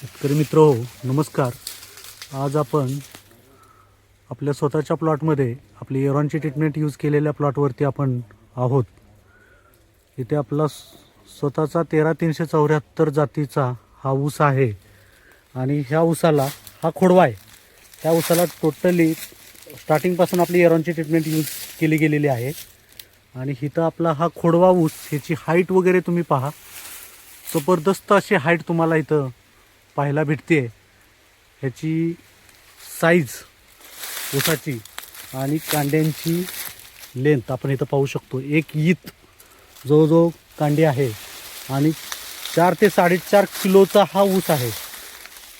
शेतकरी मित्र हो नमस्कार. आज आपण आपल्या स्वतःच्या प्लॉटमध्ये आपली एरॉनची ट्रीटमेंट यूज केलेल्या प्लॉटवरती आपण आहोत. इथे आपला स्वतःचा तेरा तीनशे चौऱ्याहत्तर जातीचा हा ऊस आहे आणि ह्या ऊसाला हा खोडवा आहे. त्या ऊसाला टोटली स्टार्टिंगपासून आपली एरॉनची ट्रीटमेंट यूज केली गेलेली आहे. आणि इथं आपला हा खोडवा ऊस ह्याची हाईट वगैरे तुम्ही पहा. जबरदस्त अशी हाईट तुम्हाला इथं पाहायला भेटते ह्याची साईज ऊसाची आणि कांड्यांची लेंथ आपण इथं पाहू शकतो. एक ईत जवळजवळ कांडी आहे आणि चार ते साडेचार किलोचा हा ऊस आहे.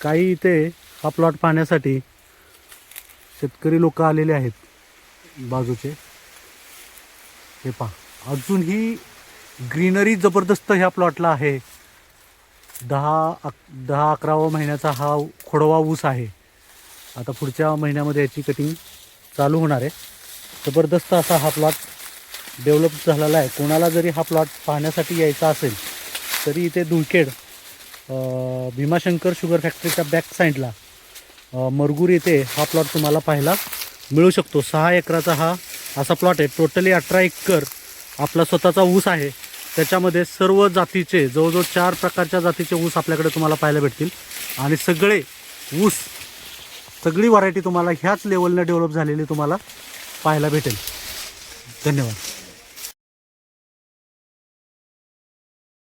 काही इथे हा प्लॉट पाहण्यासाठी शेतकरी लोक आलेले आहेत बाजूचे. हे पहा. अजूनही ग्रीनरी जबरदस्त ह्या प्लॉटला आहे. दहा अक दहा अकरावा महिन्याचा हा खोडवा ऊस आहे. आता पुढच्या महिन्यामध्ये याची कटिंग चालू होणार आहे. जबरदस्त असा हा प्लॉट डेव्हलप झालेला आहे. कोणाला जरी हा प्लॉट पाहण्यासाठी यायचा असेल तरी इथे धुळखेड भीमाशंकर शुगर फॅक्टरीच्या बॅक साईडला मरगुर मरगूर येथे हा प्लॉट तुम्हाला पाहायला मिळू शकतो. सहा एकराचा हा असा प्लॉट आहे. टोटली अठरा एकर आपला स्वतःचा ऊस आहे. त्याच्यामध्ये सर्व जातीचे जवळजवळ चार प्रकारच्या जातीचे ऊस आपल्याकडे तुम्हाला पाहायला भेटतील. आणि सगळे ऊस सगळी व्हरायटी तुम्हाला ह्याच लेवलनं डेव्हलप झालेली तुम्हाला पाहायला भेटेल. धन्यवाद.